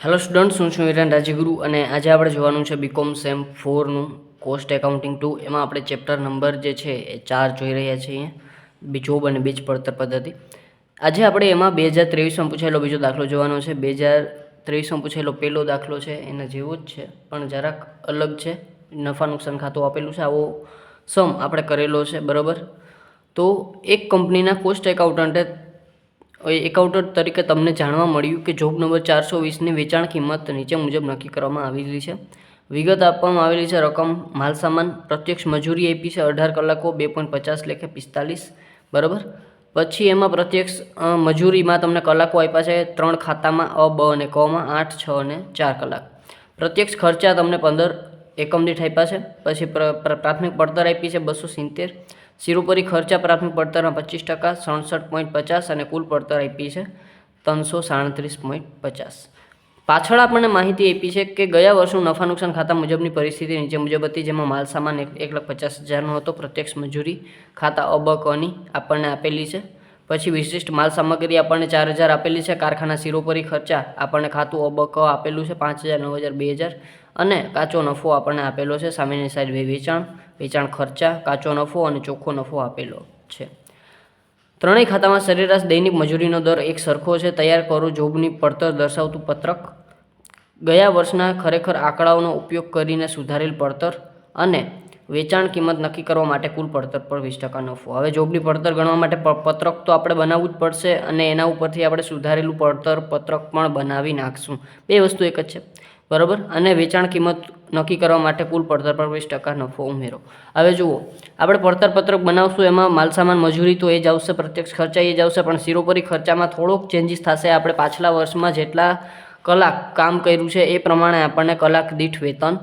Hello students હું છું વિરાન રાજગુરુ અને આજે આપણે જોવાનું છે બીકોમ સેમ ફોરનું કોસ્ટ એકાઉન્ટિંગ ટુ એમાં આપણે ચેપ્ટર નંબર જે છે એ ચાર જોઈ રહ્યા છીએ. અહીંયા બી જોબ અને બીજ પડતર પદ્ધતિ. આજે આપણે એમાં બે હજાર ત્રેવીસમાં પૂછાયેલો બીજો દાખલો જોવાનો છે. બે હજાર ત્રેવીસમાં પૂછાયેલો પહેલો દાખલો છે, એના જેવો જ છે, પણ જરાક અલગ છે. નફા નુકસાન ખાતું આપેલું છે, આવો સમ આપણે કરેલો છે, બરાબર? તો એક કંપનીના કોસ્ટ એકાઉન્ટન્ટે એકાઉન્ટન્ટ તરીકે તમને જાણવા મળ્યું કે જોબ નંબર ચારસો વીસની વેચાણ કિંમત નીચે મુજબ નક્કી કરવામાં આવેલી છે. વિગત આપવામાં આવેલી છે રકમ માલસામાન પ્રત્યક્ષ મજૂરી આપી છે અઢાર કલાકો, બે પોઈન્ટ પચાસ લેખે પિસ્તાલીસ, બરાબર? પછી એમાં પ્રત્યક્ષ મજૂરીમાં તમને કલાકો આપ્યા છે ત્રણ ખાતામાં, અ, બ અને કમાં આઠ, છ અને ચાર કલાક. પ્રત્યક્ષ ખર્ચા તમને પંદર એકમ દીઠ આપ્યા છે. પછી પ્ર- પ્ર- પ્રાથમિક પડતર આપી છે બસો સિત્તેર શિરોપરી ખર્ચા પ્રાથમિક પડતરના પચીસ ટકા, સડસઠ પોઈન્ટ પચાસ અને કુલ પડતર આપી છે ત્રણસો સાડત્રીસ પોઈન્ટ પચાસ. પાછળ આપણને માહિતી આપી છે કે ગયા વર્ષનું નફા નુકસાન ખાતા મુજબની પરિસ્થિતિ નીચે મુજબ હતી, જેમાં માલ સામાન એક એક લાખ પચાસ હજારનો હતો. પ્રત્યક્ષ મજૂરી ખાતા અબકની આપણને આપેલી છે. પછી વિશિષ્ટ માલ સામગ્રી આપણને ચાર હજાર આપેલી છે. કારખાના શિરોપરી ખર્ચા આપણને ખાતું અબક આપેલું છે પાંચ હજાર, નવ હજાર, બે હજાર અને કાચો નફો આપણને આપેલો છે, સામેની સાઈડ બે વેચાણ વેચાણ ખર્ચા કાચો નફો અને ચોખ્ખો નફો આપેલો છે. ત્રણેય ખાતામાં સરેરાશ દૈનિક મજૂરીનો દર એક સરખો છે, તૈયાર કરો જોબની પડતર દર્શાવતું પત્રક. ગયા વર્ષના ખરેખર આંકડાઓનો ઉપયોગ કરીને સુધારેલ પડતર અને વેચાણ કિંમત નક્કી કરવા માટે કુલ પડતર પર વીસ ટકા નફો હવે જોબની પડતર ગણવા માટે પત્રક તો આપણે બનાવવું જ પડશે અને એના ઉપરથી આપણે સુધારેલું પડતર પત્રક પણ બનાવી નાખશું. બે વસ્તુ એક જ છે. બરાબર? અને વેચાણ કિંમત નક્કી કરવા માટે કુલ પડતર પર વીસ ટકા નફો ઉમેરો. હવે જુઓ, આપણે પડતર પત્રક બનાવશું, એમાં માલસામાન મજૂરી તો એ જ આવશે, પ્રત્યક્ષ ખર્ચા એ જ આવશે, પણ શિરોપરી ખર્ચામાં થોડોક ચેન્જીસ થશે. આપણે પાછલા વર્ષમાં જેટલા કલાક કામ કર્યું છે એ પ્રમાણે આપણને કલાક દીઠ વેતન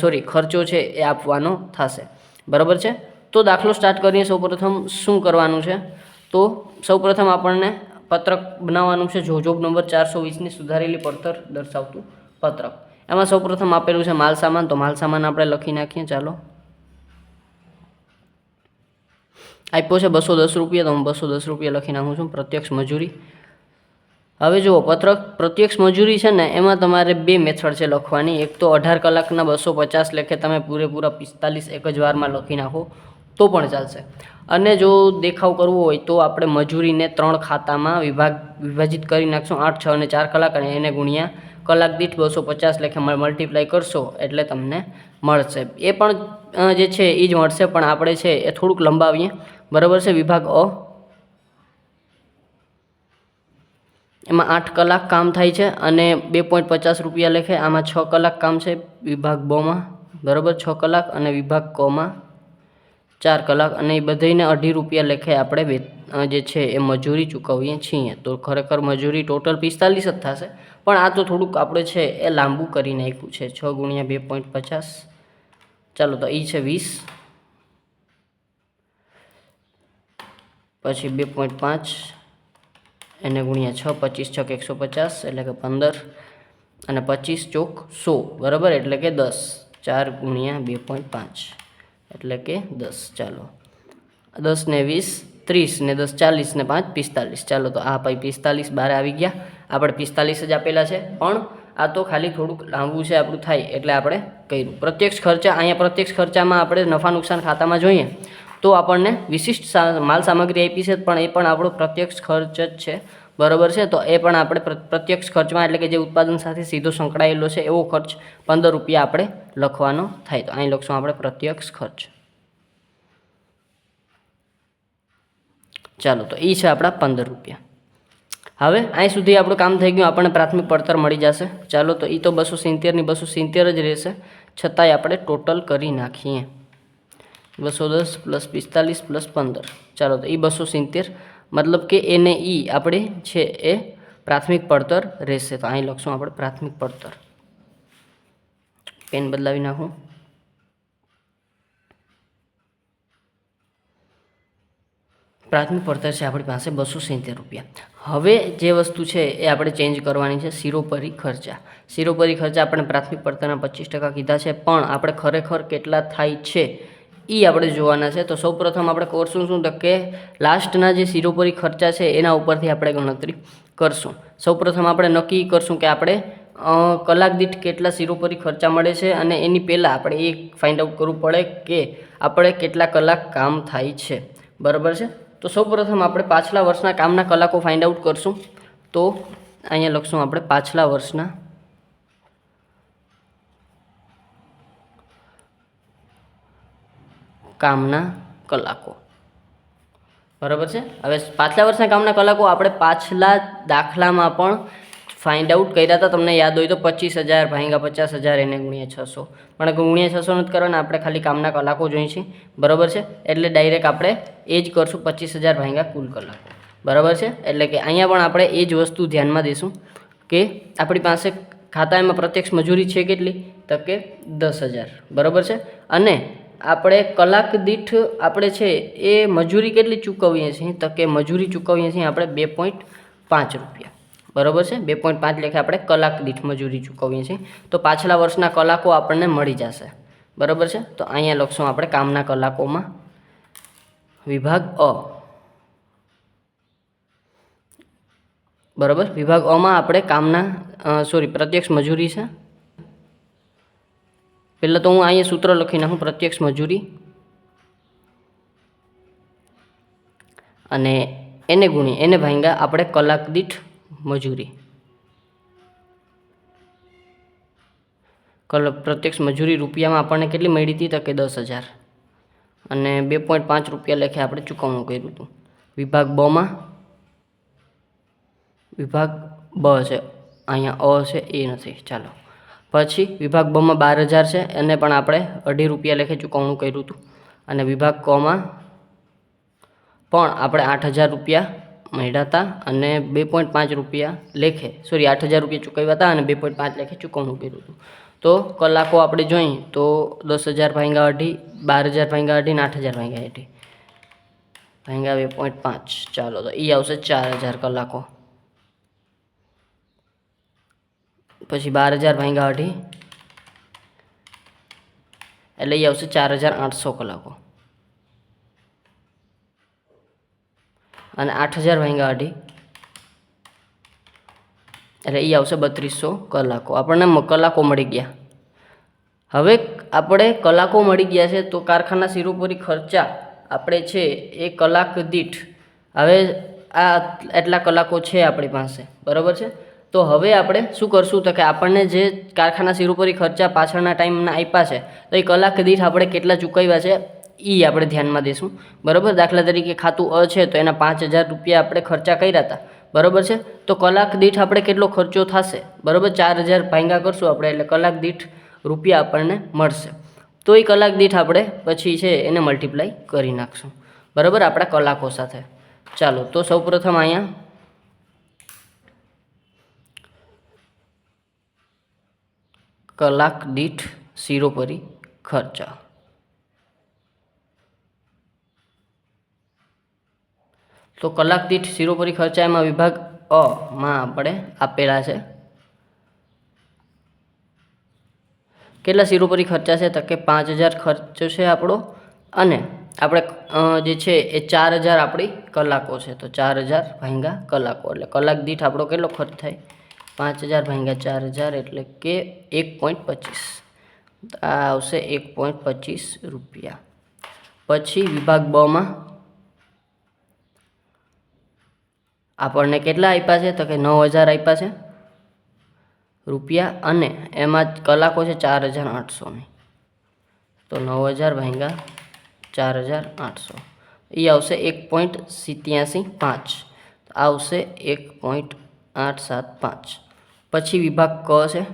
સોરી ખર્ચો છે એ આપવાનો થશે. બરાબર છે? તો દાખલો સ્ટાર્ટ કરીએ. સૌપ્રથમ શું કરવાનું છે? તો સૌપ્રથમ આપણને પત્રક બનાવવાનું છે. જો જોબ નંબર ચારસો વીસની સુધારેલી પડતર દર્શાવતું પત્રક એમાં સૌપ્રથમ આપેલું છે માલ સામાન, તો માલ સામાન આપણે લખી નાખીએ, ચાલો. આપ્યો છે બસો દસ રૂપિયા, તો હું બસો દસ રૂપિયા લખી નાખું છું, પ્રત્યક્ષ મજૂરી. હવે જુઓ પત્રક પ્રત્યક્ષ મજૂરી છે ને, એમાં તમારે બે મેથડ છે લખવાની. એક તો અઢાર કલાકના બસો પચાસ લેખે તમે પૂરેપૂરા પિસ્તાલીસ એક જ વારમાં લખી નાખો, તો પણ ચાલશે. અને જો દેખાવ કરવો હોય, તો આપણે મજૂરીને ત્રણ ખાતામાં વિભાગ, વિભાજિત કરી નાખશું. આઠ, છ અને ચાર કલાક અને એને ગુણ્યા કલાક દીઠ બસો પચાસ લેખે મલ્ટીપ્લાય કરશો એટલે તમને મળશે. એ પણ જે છે એ જ મળશે, પણ આપણે છે એ થોડુંક લંબાવીએ. બરાબર છે? વિભાગ અ. એમાં આઠ કલાક કામ થાય છે અને બે પોઈન્ટ પચાસ રૂપિયા લેખે આમાં છ કલાક કામ છે. વિભાગ બમાં. બરાબર? છ કલાક અને વિભાગ કમાં ચાર કલાક. અને એ બધાને અઢી રૂપિયા લેખે આપણે જે છે એ મજૂરી ચૂકવીએ છીએ. તો ખરેખર મજૂરી ટોટલ પિસ્તાલીસ જ થશે. પણ આ તો થોડુંક આપણે છે એ લાંબુ કરી નાખ્યું છે. છ ગુણ્યા બે પોઈન્ટ પચાસ. ચાલો તો એ છે વીસ. પછી બે પોઈન્ટ પાંચ. એને ગુણ્યા છ, પચીસ છક એકસો પચાસ એટલે કે પંદર. અને પચીસ ચોક સો, બરાબર? એટલે કે દસ. ચાર ગુણ્યા બે પોઈન્ટ પાંચ. એટલે કે દસ. ચાલો. દસ ને વીસ, ત્રીસ ને દસ, ચાલીસ ને પાંચ, પિસ્તાલીસ. ચાલો તો આ ભાઈ પિસ્તાલીસ બાર આવી ગયા. આપણે પિસ્તાલીસ જ આપેલા છે. પણ આ તો ખાલી થોડુંક લાંબુ છે, આપણું થાય એટલે આપણે કર્યું. પ્રત્યક્ષ ખર્ચા, અહીંયા પ્રત્યક્ષ ખર્ચામાં આપણે નફા નુકસાન ખાતામાં જોઈએ તો આપણને વિશિષ્ટ માલ સામગ્રી આપી છે, પણ એ પણ આપણો પ્રત્યક્ષ ખર્ચ જ છે. બરાબર છે? તો એ પણ આપણે પ્રત્યક્ષ ખર્ચમાં એટલે કે જે ઉત્પાદન સાથે સીધો સંકળાયેલો છે, એવો ખર્ચ પંદર રૂપિયા આપણે લખવાનો થાય. તો અહીં લખશું આપણે પ્રત્યક્ષ ખર્ચ. ચાલો, તો એ છે આપણા પંદર રૂપિયા. હવે અહીં સુધી આપણું કામ થઈ ગયું, આપણને પ્રાથમિક પડતર મળી જશે. ચાલો તો એ તો બસો સિત્તેરની બસો સિત્તેર જ રહેશે. છતાંય આપણે ટોટલ કરી નાખીએ. બસો દસ પ્લસ પિસ્તાલીસ પ્લસ પંદર. ચાલો તો એ બસો સિત્તેર. મતલબ કે એને ઈ આપણે છે એ પ્રાથમિક પડતર રહેશે. તો અહીં લખશું આપણે પ્રાથમિક પડતર. પેન બદલાવી નાખું. પ્રાથમિક પડતર છે આપણી પાસે બસો સિત્તેર રૂપિયા. હવે જે વસ્તુ છે એ આપણે ચેન્જ કરવાની છે શિરોપરી ખર્ચા. શિરોપરી ખર્ચા આપણે પ્રાથમિક પડતરના પચીસ ટકા કીધા છે, પણ આપણે ખરેખર કેટલા થાય છે એ આપણે જોવાના છે. તો સૌપ્રથમ આપણે કરશું શું? તો કે લાસ્ટના જે શિરોપરી ખર્ચા છે એના ઉપરથી આપણે ગણતરી કરશું. સૌપ્રથમ આપણે નક્કી કરશું કે આપણે કલાક દીઠ કેટલા શિરોપરી ખર્ચા મળે છે અને એની પહેલાં આપણે એ ફાઇન્ડ આઉટ કરવું પડે કે આપણે કેટલા કલાક કામ થાય છે. બરાબર છે? તો સૌપ્રથમ આપણે પાછલા વર્ષના કામના કલાકો ફાઇન્ડ આઉટ કરશું. તો અહીંયા લખશું આપણે પાછલા વર્ષના. કામના કલાકો. બરાબર છે? હવે પાછલા વર્ષના કામના કલાકો આપણે પાછલા દાખલામાં પણ ફાઇન્ડ આઉટ કર્યા હતા, તમને યાદ હોય તો પચીસ હજાર, ભાંગા પચાસ હજાર, એને ગુણ્યા છસો. પણ ગુણ્યા છસો નથી કરવાના, આપણે ખાલી કામના કલાકો જોઈએ છીએ બરાબર છે? એટલે ડાયરેક્ટ આપણે એ જ કરશું, પચીસ હજાર, ભાંગા કુલ કલાકો. બરાબર છે? એટલે કે અહીંયા પણ આપણે એ જ વસ્તુ ધ્યાનમાં દઈશું કે આપણી પાસે ખાતામાં પ્રત્યક્ષ મજૂરી છે કેટલી? તો કે દસ હજાર. બરાબર છે? અને આપણે કલાક દીઠ આપણે છે એ મજૂરી કેટલી ચૂકવીએ છીએ? તો કે મજૂરી ચૂકવીએ છીએ આપણે બે પોઈન્ટ પાંચ રૂપિયા. બરાબર છે? બે પોઈન્ટ પાંચ લેખે આપણે કલાક દીઠ મજૂરી ચૂકવીએ છીએ. તો પાછલા વર્ષના કલાકો આપણને મળી જશે. બરાબર છે? તો અહીંયા લખશું આપણે કામના કલાકોમાં. વિભાગ અ. બરાબર? વિભાગ અમાં આપણે કામના સોરી પ્રત્યક્ષ મજૂરી છે. પહેલાં તો હું અહીંયા સૂત્ર લખી નાખું, પ્રત્યક્ષ મજૂરી. અને એને ગુણી એને ભાંગ્યા આપણે કલાક દીઠ મજૂરી. કલ, પ્રત્યક્ષ મજૂરી રૂપિયામાં આપણને કેટલી મળી હતી તો કે દસ હજાર. અને બે પોઈન્ટ પાંચ રૂપિયા લેખે આપણે ચૂકવણું કર્યું હતું. વિભાગ બમાં વિભાગ બ છે. અહીંયા અ છે, એ નથી. ચાલો. પછી વિભાગ બમાં બાર હજાર છે, એને પણ આપણે અઢી રૂપિયા લેખે ચૂકવણું કર્યું હતું. અને વિભાગ કમાં પણ આપણે આઠ હજાર રૂપિયા મળ્યા હતા અને બે પોઈન્ટ પાંચ રૂપિયા લેખે સોરી આઠ હજાર રૂપિયા ચૂકવ્યા હતા અને બે પોઈન્ટ પાંચ લેખે ચૂકવણું કર્યું હતું. તો કલાકો આપણે જોઈએ તો દસ હજાર ભાંગા અઢી, બાર હજાર ભાંગા અઢી ને આઠ હજાર ભાંગા અઢી. ભાંગા બે પોઈન્ટ પાંચ. ચાલો, તો એ આવશે ચાર હજાર કલાકો. પછી બાર હજાર ભાંગા અઢી. એટલે એ આવશે ચાર હજાર આઠસો કલાકો. અને આઠ હજાર વાંગ્યા અઢી. એટલે એ આવશે બત્રીસો કલાકો. આપણને કલાકો મળી ગયા. હવે આપણે કલાકો મળી ગયા છે તો કારખાના સિરોપરી ખર્ચા આપણે છે એ કલાક દીઠ. હવે આ એટલા કલાકો છે આપણી પાસે. બરાબર છે? તો હવે આપણે શું કરશું? તો કે આપણને જે કારખાના સિરોપરી ખર્ચા પાછળના ટાઈમના આપ્યા છે, તો એ કલાક દીઠ આપણે કેટલા ચૂકવ્યા છે? એ આપણે ધ્યાનમાં દઈશું. બરાબર? દાખલા તરીકે ખાતું અ છે તો એના પાંચ હજાર રૂપિયા આપણે ખર્ચા કર્યા હતા બરાબર છે? તો કલાક દીઠ આપણે કેટલો ખર્ચો થશે? બરાબર? ચાર હજાર ભાંગા કરશું આપણે એટલે કલાક દીઠ રૂપિયા આપણને મળશે. તો એ કલાક દીઠ આપણે પછી છે એને મલ્ટીપ્લાય કરી નાખશું. બરાબર? આપણા કલાકો સાથે. ચાલો, તો સૌપ્રથમ અહીંયા કલાક દીઠ સિરોપરી ખર્ચા. તો કલાક દીઠ શિરોપરી ખર્ચા એમાં વિભાગ અ માં આપણે આપેલા છે. કેટલા શિરોપરી ખર્ચા છે? તો કે પાંચ હજાર ખર્ચો છે આપણો. અને આપણે જે છે એ ચાર હજાર આપણી કલાકો છે. તો ચાર હજાર ભાંગા કલાકો. એટલે કલાક દીઠ આપણો કેટલો ખર્ચ થાય? પાંચ હજાર ભાંગા ચાર હજાર એટલે કે એક પોઈન્ટ પચીસ. આ આવશે એક પોઈન્ટ પચીસ રૂપિયા. પછી વિભાગ બમાં આપણને કેટલા આપ્યા છે? તો કે નવ હજાર આપ્યા છે. રૂપિયા અને એમાં કલાકો છે ચાર હજાર આઠસોની. તો નવ હજાર ભાંગા ચાર હજાર આઠસો. એ આવશે એક પોઈન્ટ સિત્યાસી પાંચ. આવશે એક પોઈન્ટ આઠ સાત પાંચ. પછી વિભાગ ક છે.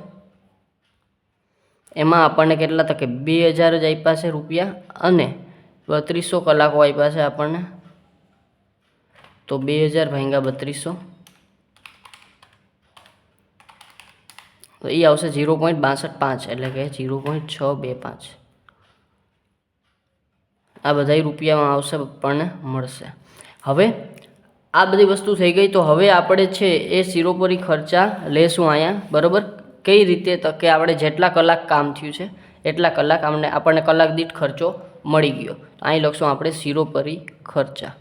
એમાં આપણને કેટલા? તકે બે હજાર જ આપ્યા છે રૂપિયા અને બત્રીસો કલાકો આપ્યા છે આપણને. તો બે હજાર ભાંગ્યા બત્રીસો. તો એ આવશે ઝીરો પોઈન્ટ બાસઠ પાંચ, એટલે કે ઝીરો પોઈન્ટ છ બે પાંચ. આ બધા રૂપિયામાં આવશે આપણને મળશે. હવે આ બધી વસ્તુ થઈ ગઈ તો હવે આપણે છે એ સિરોપરી ખર્ચા લેશું અહીંયા, બરાબર? કઈ રીતે તો કે આપણે જેટલા કલાક કામ થયું છે, એટલા કલાક અમને આપણને કલાક દીઠ ખર્ચો મળી ગયો. અહીં લખશું આપણે સિરોપરી ખર્ચા.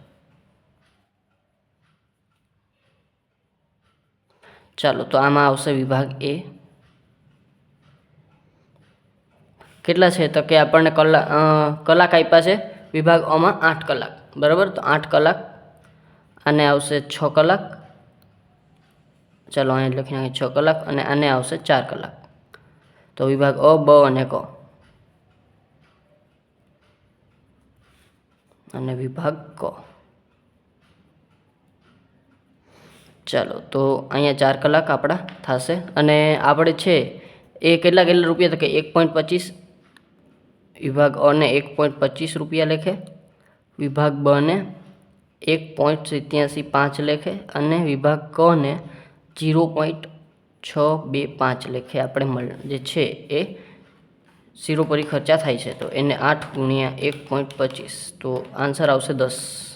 ચાલો, તો આમાં આવશે વિભાગ એ. કેટલા છે? તો કે આપણને કલાક કલાક આપ્યા છે. વિભાગ ઓમાં આઠ કલાક. બરાબર? તો આઠ કલાક. આને આવશે છ કલાક. ચાલો અહીં લખી નાખે છ કલાક. અને આને આવશે ચાર કલાક. તો વિભાગ અ, બ અને ક. અને વિભાગ ક. ચાલો, તો અહીંયા ચાર કલાક આપણા થશે. અને આપણે છે એ કેટલા કેટલા રૂપિયા? તો એક પોઈન્ટ પચીસ. વિભાગ અને એક પોઈન્ટ પચીસ રૂપિયા લેખે. વિભાગ બને એક પોઈન્ટ સિત્યાસી પાંચ લેખે. અને વિભાગ કને જીરો પોઈન્ટ છ બે પાંચ લેખે આપણે મળ, જે છે એ શિરોપરી ખર્ચા થાય છે. તો એને આઠ ગુણ્યા એક પોઈન્ટ પચીસ. તો આન્સર આવશે દસ.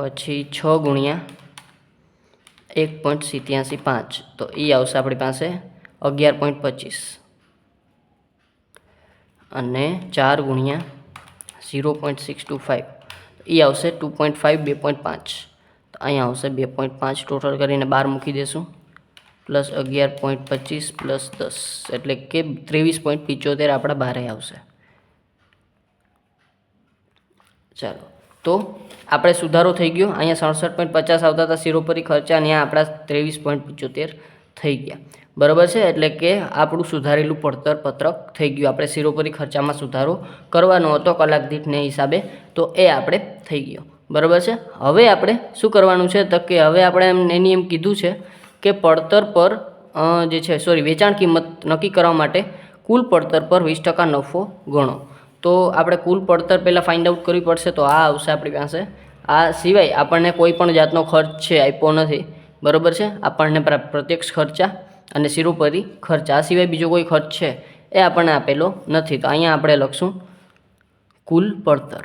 પછી છ ગુણ્યા એક પોઈન્ટ સિત્યાસી પાંચ. તો એ આવશે આપણી પાસે અગિયાર પોઈન્ટ પચીસ. અને ચાર ગુણ્યા zero point six two five એ આવશે ટુ પોઈન્ટ ફાઇવ બે પોઈન્ટ પાંચ. તો અહીંયા આવશે બે પોઈન્ટ પાંચ ટોટલ કરીને બાર મૂકી દેશું. પ્લસ અગિયાર પોઈન્ટ પચીસ પ્લસ દસ. એટલે કે ત્રેવીસ પોઈન્ટ પિચોતેર આપણા બારે આવશે. ચાલો. તો આપણે સુધારો થઈ ગયો. અહીંયા સડસઠ પોઈન્ટ પચાસ આવતા હતા શિરોપરી ખર્ચા અને આપણા ત્રેવીસ પોઈન્ટ પંચોતેર થઈ ગયા. બરાબર છે? એટલે કે આપણું સુધારેલું પડતર પત્રક થઈ ગયું. આપણે શિરોપરી ખર્ચામાં સુધારો કરવાનો હતો કલાક દીઠને હિસાબે. તો એ આપણે થઈ ગયો. બરાબર છે? હવે આપણે શું કરવાનું છે? તો કે હવે આપણે એમ એની એમ કીધું છે કે પડતર પર જે છે સોરી વેચાણ કિંમત નક્કી કરવા માટે કુલ પડતર પર વીસ ટકા નફો ગણો. તો આપણે કુલ પડતર પહેલાં ફાઇન્ડ આઉટ કરવી પડશે તો આ આવશે આપણી પાસે. આ સિવાય આપણને કોઈ પણ જાતનો ખર્ચ છે, આપ્યો નથી. બરાબર છે? આપણને પ્રત્યક્ષ ખર્ચા અને શિરોપરી ખર્ચા. આ સિવાય બીજો કોઈ ખર્ચ છે, એ આપણને આપેલો નથી. તો અહીંયા આપણે લખશું કુલ પડતર.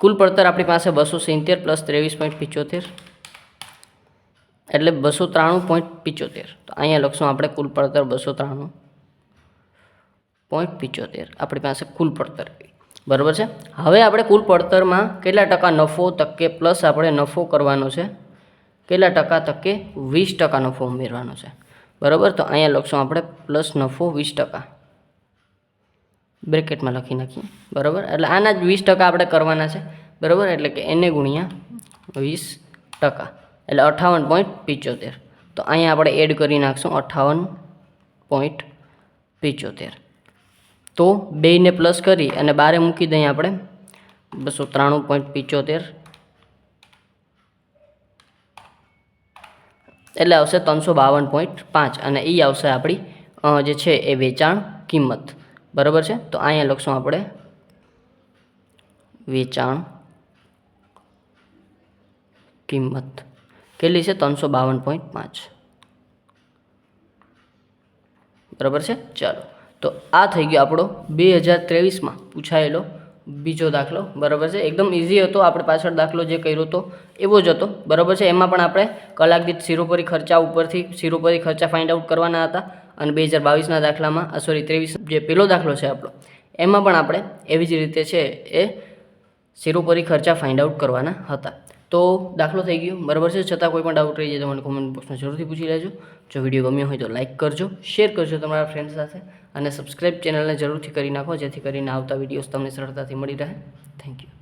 કુલ પડતર આપણી પાસે બસો સિત્તેર પ્લસ ત્રેવીસ પોઈન્ટ પિચોતેર. એટલે બસો ત્રાણું પોઈન્ટ પિચોતેર. તો અહીંયા લખશું આપણે કુલ પડતર બસો ત્રાણું. પોઈન્ટ પિચોતેર. આપણી પાસે કુલ પડતર. બરાબર છે? હવે આપણે કુલ પડતરમાં કેટલા ટકા નફો તકે પ્લસ આપણે નફો કરવાનો છે? કેટલા ટકા તકે વીસ ટકા નફો ઉમેરવાનો છે? બરાબર? તો અહીંયા લખશું આપણે પ્લસ નફો વીસ ટકા. બ્રેકેટમાં લખી નાખીએ. બરાબર? એટલે આના જ વીસ ટકા આપણે કરવાના છે. બરાબર? એટલે કે એને ગુણ્યા વીસ ટકા. એટલે અઠાવન પોઈન્ટ પિચોતેર. તો અહીંયા આપણે એડ કરી નાખશું અઠાવન પોઈન્ટ પિચોતેર. તો બેયને પ્લસ કરી અને બારે મૂકી દઈએ આપણે. બસો ત્રાણું પોઈન્ટ પિચોતેર. એટલે આવશે ત્રણસો બાવન પોઈન્ટ પાંચ અને એ આવશે આપણી જે છે એ વેચાણ કિંમત. બરાબર છે? તો અહીંયા લખશું આપણે. વેચાણ કિંમત. કેટલી છે? ત્રણસો બાવન પોઈન્ટ પાંચ. બરાબર છે? ચાલો. તો આ થઈ ગયો આપણો બે હજાર ત્રેવીસમાં પૂછાયેલો બીજો દાખલો. બરાબર છે? એકદમ ઇઝી હતો. આપણે પાછળ દાખલો જે કર્યો હતો એવો જ હતો. બરાબર છે? એમાં પણ આપણે કલાક દીઠ શિરોપરી ખર્ચા ઉપરથી શિરોપરી ખર્ચા ફાઇન્ડ આઉટ કરવાના હતા અને બે હજાર બાવીસના દાખલામાં સોરી ત્રેવીસ જે પેલો દાખલો છે આપણો, એમાં પણ આપણે એવી જ રીતે છે એ શિરોપરી ખર્ચા ફાઇન્ડ આઉટ કરવાના હતા. તો દાખલો થઈ ગયો. બરાબર છે? છતાં કોઈ પણ ડાઉટ રહી જાય તો મને કોમેન્ટ બોક્સમાં જરૂરથી પૂછી લેજો. જો વીડિયો ગમ્યો હોય તો લાઇક કરજો શેર કરજો તમારા ફ્રેન્ડ સાથે. અને સબસ્ક્રાઇબ ચેનલને જરૂરથી કરી નાખો જેથી કરીને આવતા વિડીયોઝ તમને સરળતાથી મળી રહે. Thank you